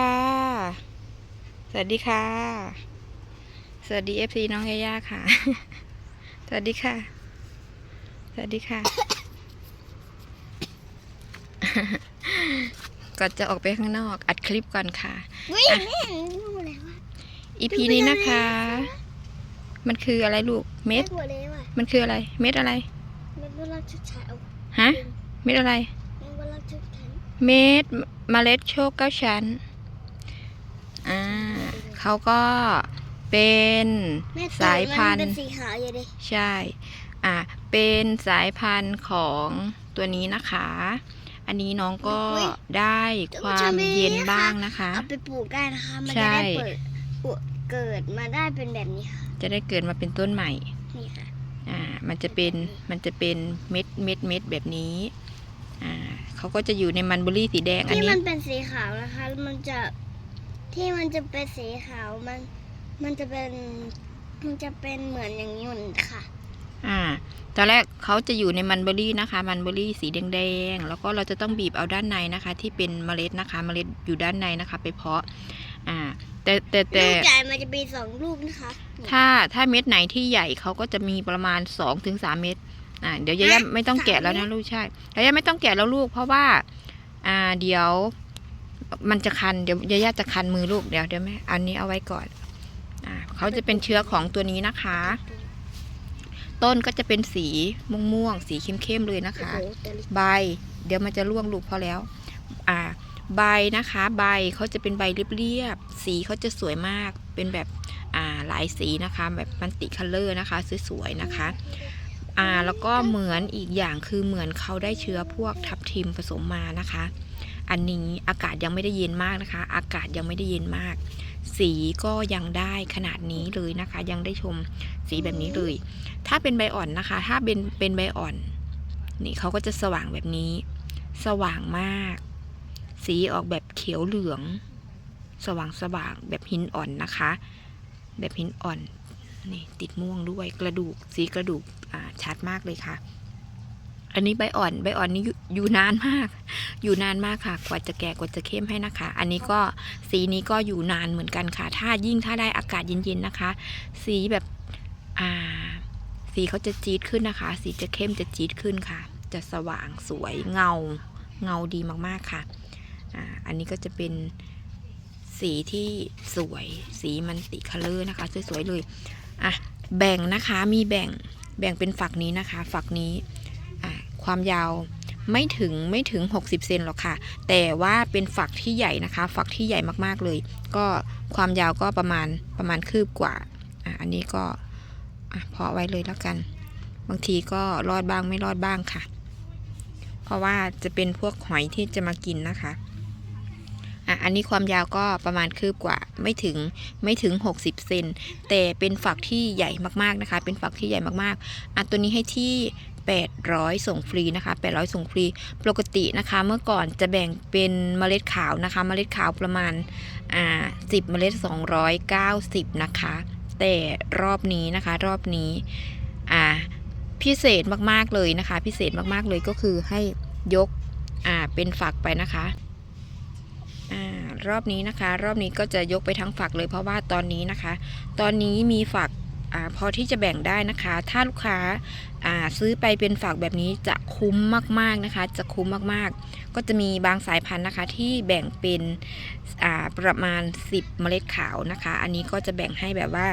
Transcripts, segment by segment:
ค่ะ สวัสดีค่ะ สวัสดีเอฟซีน้องยาย่าค่ะ สวัสดีค่ะ สวัสดีค่ะ ก่อนจะออกไปข้างนอกอัดคลิปก่อนค่ะวิ่งอะแม่รู้แล้วว่าอีพีนี้นะคะ มันคืออะไรลูก เม็ดกลัวเลยว่ะมันคืออะไร เม็ดอะไรมันเวลาชุดฉายเอาฮะ เม็ดอะไรมันเวลาชุดฉายเม็ดเมล็ดโชคเก้าชั้นอ่า เขาก็เป็นแม่สายพันมัธุ์เป็นสีขาวอยู่ดิใช่อะเป็นสายพันธุ์ของตัวนี้นะคะ อันนี้น้องก็ได้ความเย็นบ้างนะคะเอาไปปลูกได้นะคะมันใช่จะได้เปิดปลูกเกิดมาได้เป็นแบบนี้ค่ะ จะได้เกิดมาเป็นต้นใหม่นี่ค่ะอ่ามันจะเป็นมันจะเป็นเม็ดเม็ดเม็ดแบบนี้อ่าเขาก็จะอยู่ในมันเบอร์รี่สีแดงอันที่นี้มันเป็นสีขาวนะคะ มันจะ ที่มันจะเป็นสีขาวมันมันจะเป็นมันจะเป็นเหมือนอย่างนี้เหมือนค่ะ อ่า ตอนแรกเขาจะอยู่ในมันเบอร์รี่นะคะ มันเบอร์รี่สีแดงๆ แล้วก็เราจะต้องบีบเอาด้านในนะคะ ที่เป็นเมล็ดนะคะ เมล็ดอยู่ด้านในนะคะ ไปเพาะ อ่า แต่แต่แต่ลูกใหญ่มันจะมีสองลูกนะคะ ถ้าถ้าเม็ดไหนที่ใหญ่เขาก็จะมีประมาณ2อถึงสเม็ด อ่า เดี๋ยวยายาไม่ต้องแกะแล้วนะลูกใช่ยายาไม่ต้องแกะแล้วลูกเพราะว่า อ่า เดี๋ยว มันจะคันเดี๋ยวยายาจะคันมือลูกเดี๋ยวเดี๋ยวแม่อันนี้เอาไว้ก่อนอ่าเขาจะเป็นเชื้อของตัวนี้นะคะ ต้นก็จะเป็นสีม่วงๆสีเข้มๆเลยนะคะโอ้โหแต่ละใบ เดี๋ยวมันจะร่วงลูกพอแล้ว อ่า ใบนะคะ ใบเขาจะเป็นใบเรียบๆสีเขาจะสวยมากเป็นแบบอ่าหลายสีนะคะ แบบมันติคัลเลอร์นะคะสวยๆนะคะอ่าแล้วก็เหมือนอีกอย่างคือเหมือนเขาได้เชื้อพวกทับทิมผสมมานะคะ อันนี้อากาศยังไม่ได้เย็นมากนะคะ อากาศยังไม่ได้เย็นมาก สีก็ยังได้ขนาดนี้เลยนะคะ ยังได้ชมสีแบบนี้เลย ถ้าเป็นใบอ่อนนะคะ ถ้าเป็นเป็นใบอ่อน นี่เขาก็จะสว่างแบบนี้ สว่างมาก สีออกแบบเขียวเหลือง สว่างสว่างแบบหินอ่อนนะคะ แบบหินอ่อนนี่ติดม่วงด้วยกระดูกสีกระดูกชัดมากเลยค่ะ อันนี้ใบอ่อนใบอ่อนนี้อยู่อยู่นานมาก อยู่นานมากค่ะ กว่าจะแก่กว่าจะเข้มให้นะคะ อันนี้ก็สีนี้ก็อยู่นานเหมือนกันค่ะ ถ้ายิ่งถ้าได้อากาศเย็นๆนะคะ สีแบบอ่าสีเขาจะจี๊ดขึ้นนะคะ สีจะเข้มจะจี๊ดขึ้นค่ะ จะสว่างสวยเงาเงาดีมากๆค่ะอ่าอันนี้ก็จะเป็นสีที่สวยสีมันติคัลเลอร์นะคะ สวยๆเลยอะแบ่งนะคะมีแบ่งแบ่งเป็นฝักนี้นะคะ ฝักนี้ ความยาวไม่ถึงไม่ถึง 60 เซนหรอกค่ะ แต่ว่าเป็นฝักที่ใหญ่นะคะ ฝักที่ใหญ่มากๆเลย ก็ความยาวก็ประมาณประมาณคืบกว่าอะอันนี้ก็อะเพาะไว้เลยแล้วกัน บางทีก็รอดบ้างไม่รอดบ้างค่ะ เพราะว่าจะเป็นพวกหอยที่จะมากินนะคะอะอันนี้ความยาวก็ประมาณคืบกว่าไม่ถึงไม่ถึง 60 เซนแต่เป็นฝักที่ใหญ่มากๆนะคะ เป็นฝักที่ใหญ่มากๆอะตัวนี้ให้ที่ 800 ส่งฟรีนะคะ 800 ส่งฟรี ปกตินะคะ เมื่อก่อนจะแบ่งเป็นเมล็ดขาวนะคะ เมล็ดขาวประมาณอ่า10 เมล็ด 290 นะคะ แต่รอบนี้นะคะ รอบนี้อ่าพิเศษมากๆเลยนะคะ พิเศษมากๆเลยก็คือให้ยกอ่าเป็นฝักไปนะคะอ่ารอบนี้นะคะ รอบนี้ก็จะยกไปทั้งฝักเลยเพราะว่าตอนนี้นะคะ ตอนนี้มีฝัก อพอที่จะแบ่งได้นะคะ ถ้าลูกค้าาซื้อไปเป็นฝักแบบนี้จะคุ้มมากๆนะคะ จะคุ้มมากๆ ก็จะมีบางสายพันธุ์นะคะ ที่แบ่งเป็นประมาณ 10 เมล็ดขาวนะคะ อันนี้ก็จะแบ่งให้แบบว่า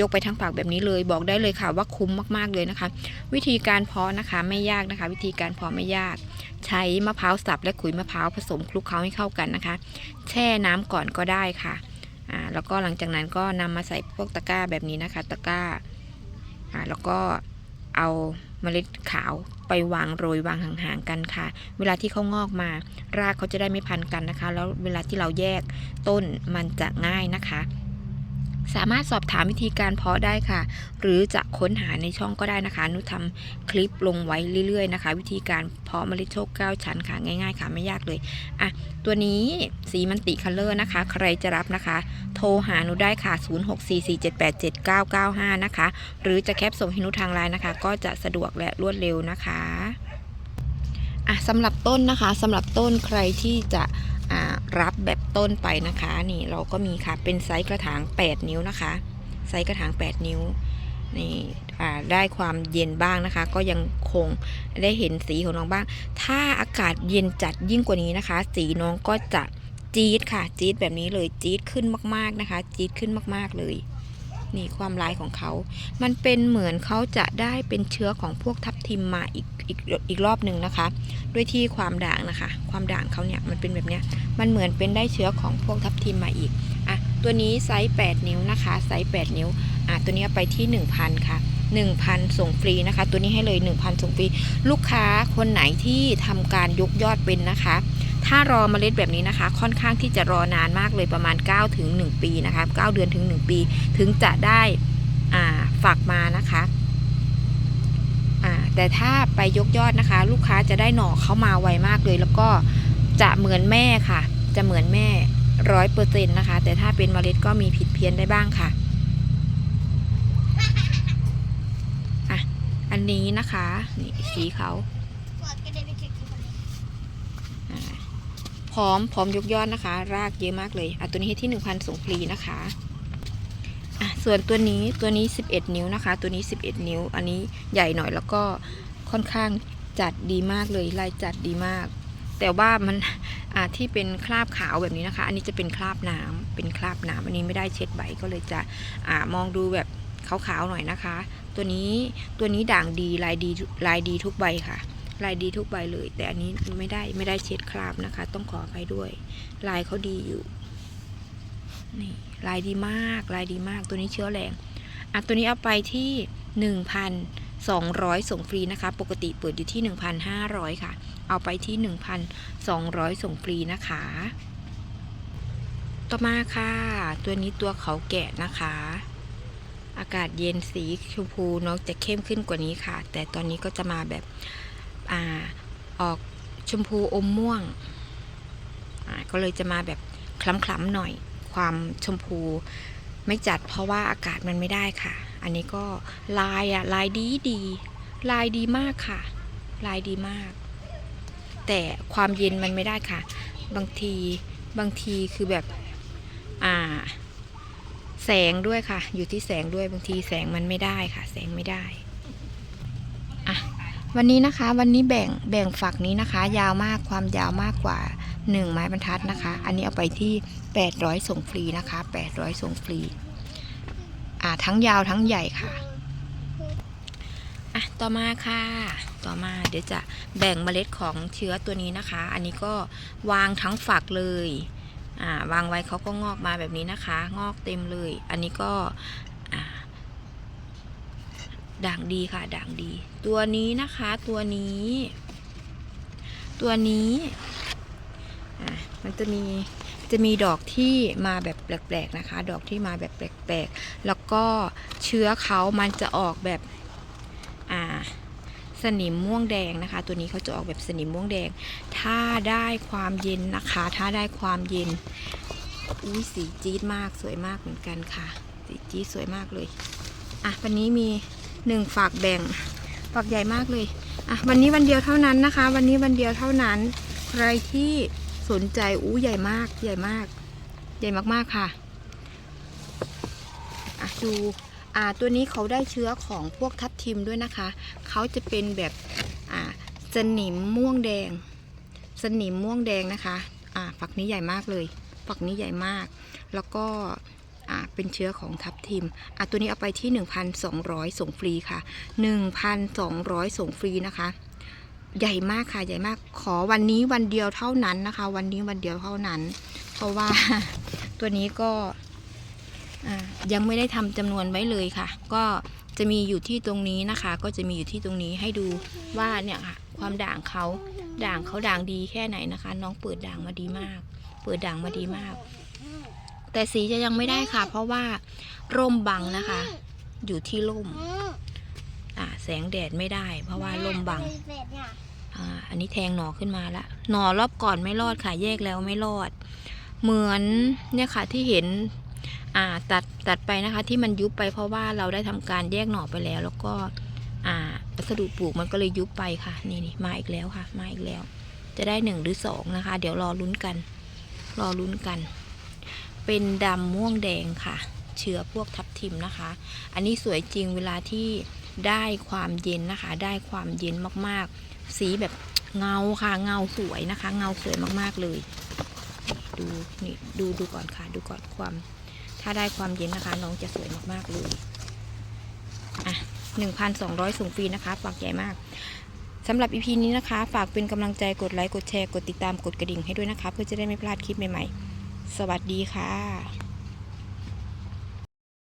ยกไปทั้งฝักแบบนี้เลย บอกได้เลยค่ะว่าคุ้มมากๆเลยนะคะ วิธีการเพาะนะคะไม่ยากนะคะ วิธีการเพาะไม่ยาก ใช้มะพร้าวสับและขุยมะพร้าวผสมคลุกเคล้าให้เข้ากันนะคะ แช่น้ำก่อนก็ได้ค่ะ อ่าแล้วก็หลังจากนั้นก็นำมาใส่พวกตะกร้าแบบนี้นะคะ ตะกร้าอ่าแล้วก็เอาเมล็ดขาวไปวางโรยวางห่างๆกันค่ะ เวลาที่เขางอกมา รากเขาจะได้ไม่พันกันนะคะ แล้วเวลาที่เราแยกต้นมันจะง่ายนะคะ สามารถสอบถามวิธีการเพาะได้ค่ะ หรือจะค้นหาในช่องก็ได้นะคะ นุทำคลิปลงไว้เรื่อยๆนะคะ วิธีการเพาะเมล็ดโชคเก้าชั้นค่ะง่ายๆค่ะไม่ยากเลยอะตัวนี้สีมันติคัลเลอร์นะคะ ใครจะรับนะคะ โทรหาหนูได้ค่ะ 0644787995 นะคะ หรือจะแคปส่งให้นูทางไลน์นะคะ ก็จะสะดวกและรวดเร็วนะคะอะสำหรับต้นนะคะสำหรับต้นใครที่จะ รับแบบต้นไปนะคะ นี่เราก็มีค่ะเป็นไซส์กระถาง 8 นิ้วนะคะ ไซส์กระถาง 8 นิ้วนี่ได้ความเย็นบ้างนะคะ ก็ยังคงได้เห็นสีของน้องบ้าง ถ้าอากาศเย็นจัดยิ่งกว่านี้นะคะ สีน้องก็จะจี๊ดค่ะ จี๊ดแบบนี้เลยจี๊ดขึ้นมากๆนะคะ จี๊ดขึ้นมากๆเลย นี่ความลายของเขา มันเป็นเหมือนเขาจะได้เป็นเชื้อของพวกทับทิมมาอีกอีกอีกรอบหนึ่งนะคะ ด้วยที่ความด่างนะคะ ความด่างเขาเนี่ยมันเป็นแบบเนี้ย มันเหมือนเป็นได้เชื้อของพวกทับทิมมาอีก อะ ตัวนี้ไซส์ 8 นิ้วนะคะ ไซส์ 8 นิ้ว อะ ตัวนี้ไปที่ 1,000 ค่ะ 1,000 ส่งฟรีนะคะ ตัวนี้ให้เลย 1,000 ส่งฟรี ลูกค้าคนไหนที่ทำการยกยอดเป็นนะคะ ถ้ารอเมล็ดแบบนี้นะคะ ค่อนข้างที่จะรอนานมากเลยประมาณ 9 ถึง 1 ปีนะคะ 9 เดือนถึง 1 ปี ถึงจะได้ อ่า ฝากมานะคะอ่าแต่ถ้าไปยกยอดนะคะ ลูกค้าจะได้หน่อเข้ามาไวมากเลย แล้วก็จะเหมือนแม่ค่ะ จะเหมือนแม่ ร้อยเปอร์เซ็นต์นะคะ แต่ถ้าเป็นเมล็ดก็มีผิดเพี้ยนได้บ้างค่ะอะ อันนี้นะคะนี่สีเขาพร้อมพร้อมยกยอดนะคะ รากเยอะมากเลยอะตัวนี้ให้ที่1,000ส่งฟรีนะคะอะส่วนตัวนี้ตัวนี้11นิ้วนะคะ ตัวนี้11นิ้ว อันนี้ใหญ่หน่อยแล้วก็ค่อนข้างจัดดีมากเลยลายจัดดีมาก แต่ว่ามันที่เป็นคราบขาวแบบนี้นะคะ อันนี้จะเป็นคราบน้ำเป็นคราบน้ำอันนี้ไม่ได้เช็ดใบก็เลยจะอมองดูแบบขาวๆหน่อยนะคะ ตัวนี้ตัวนี้ด่างดีลายดีลายดีทุกใบค่ะ ลายดีทุกใบเลย แต่อันนี้ไม่ได้ไม่ได้เช็ดคราบนะคะ ต้องขอไปด้วย ลายเขาดีอยู่นี่ลายดีมากลายดีมากตัวนี้เชื้อแรงอะตัวนี้เอาไปที่ 1,200 ส่งฟรีนะคะ ปกติเปิดอยู่ที่ 1,500 ค่ะ เอาไปที่ 1,200 ส่งฟรีนะคะ ต่อมาค่ะ ตัวนี้ตัวเขาแกะนะคะ อากาศเย็นสีชมพูเนอะจะเข้มขึ้นกว่านี้ค่ะ แต่ตอนนี้ก็จะมาแบบอ่าออกชมพูอมม่วงอ่าก็เลยจะมาแบบคล้ำๆหน่อย ความชมพูไม่จัดเพราะว่าอากาศมันไม่ได้ค่ะ อันนี้ก็ลายอะลายดีดี ลายดีมากค่ะ ลายดีมาก แต่ความเย็นมันไม่ได้ค่ะ บางทีบางทีคือแบบอ่า แสงด้วยค่ะ อยู่ที่แสงด้วยบางทีแสงมันไม่ได้ค่ะ แสงไม่ได้อะวันนี้นะคะ วันนี้แบ่งแบ่งฝักนี้นะคะ ยาวมากความยาวมากกว่า1ไม้บรรทัดนะคะ อันนี้เอาไปที่800ส่งฟรีนะคะ800ส่งฟรี อ่าทั้งยาวทั้งใหญ่ค่ะ อะต่อมาค่ะ ต่อมาเดี๋ยวจะแบ่งเมล็ดของเชื้อตัวนี้นะคะ อันนี้ก็วางทั้งฝักเลยอ่าวางไว้เขาก็งอกมาแบบนี้นะคะ งอกเต็มเลย อันนี้ก็ด่างดีค่ะ ด่างดี ตัวนี้นะคะ ตัวนี้ ตัวนี้อะมันจะมีจะมีดอกที่มาแบบแปลกๆนะคะ ดอกที่มาแบบแปลกๆ แล้วก็เชื้อเขามันจะออกแบบ สนิมม่วงแดงนะคะ ตัวนี้เขาจะออกแบบสนิมม่วงแดง ถ้าได้ความเย็นนะคะ ถ้าได้ความเย็นอุ้ยสีจี๊ดมากสวยมากเหมือนกันค่ะ สีจี๊ดสวยมากเลยอะวันนี้มีหนึ่งฝากแบ่งฝากใหญ่มากเลยอะวันนี้วันเดียวเท่านั้นนะคะ วันนี้วันเดียวเท่านั้น ใครที่สนใจอู้ใหญ่มากใหญ่มาก ใหญ่มากๆค่ะอะดู อ่าตัวนี้เขาได้เชื้อของพวกทับทิมด้วยนะคะ เขาจะเป็นแบบอ่าสนิมม่วงแดง สนิมม่วงแดงนะคะอ่าฝักนี้ใหญ่มากเลย ฝักนี้ใหญ่มาก แล้วก็อ่าเป็นเชื้อของทับทิมอะตัวนี้เอาไปที่ 1,200 ส่งฟรีค่ะ 1,200 ส่งฟรีนะคะใหญ่มากค่ะใหญ่มากขอวันนี้วันเดียวเท่านั้นนะคะ วันนี้วันเดียวเท่านั้น เพราะว่าตัวนี้ก็ ยังไม่ได้ทำจำนวนไว้เลยค่ะ ก็จะมีอยู่ที่ตรงนี้นะคะ ก็จะมีอยู่ที่ตรงนี้ให้ดูว่าเนี่ยค่ะ ความด่างเขาด่างเขาด่างดีแค่ไหนนะคะ น้องเปิดด่างมาดีมาก เปิดด่างมาดีมาก แต่สีจะยังไม่ได้ค่ะ เพราะว่าร่มบังนะคะ อยู่ที่ร่มอ่าแสงแดดไม่ได้ เพราะว่าร่มบังอ่าอันนี้แทงหนอขึ้นมาละหนอรอบก่อนไม่รอดค่ะแยกแล้วไม่รอด เหมือนเนี่ยค่ะที่เห็น อ่าตัดตัดไปนะคะ ที่มันยุบไปเพราะว่าเราได้ทำการแยกหน่อไปแล้ว แล้วก็อ่าวัสดุปลูกมันก็เลยยุบไปค่ะ นี่นี่มาอีกแล้วค่ะ มาอีกแล้ว จะได้หนึ่งหรือสองนะคะ เดี๋ยวรอลุ้นกัน รอลุ้นกัน เป็นดำม่วงแดงค่ะ เชื้อพวกทับทิมนะคะ อันนี้สวยจริงเวลาที่ได้ความเย็นนะคะ ได้ความเย็นมากๆ สีแบบเงาค่ะ เงาสวยนะคะ เงาสวยมากๆเลย ดูนี่ดูดูก่อนค่ะ ดูก่อนความ ถ้าได้ความเย็นนะคะ น้องจะสวยมากๆเลยอะ1,200ส่งฟรีนะคะฝากใหญ่มากสำหรับอีพีนี้นะคะ ฝากเป็นกำลังใจกดไลค์กดแชร์กดติดตามกดกระดิ่งให้ด้วยนะคะ เพื่อจะได้ไม่พลาดคลิปใหม่ๆ สวัสดีค่ะ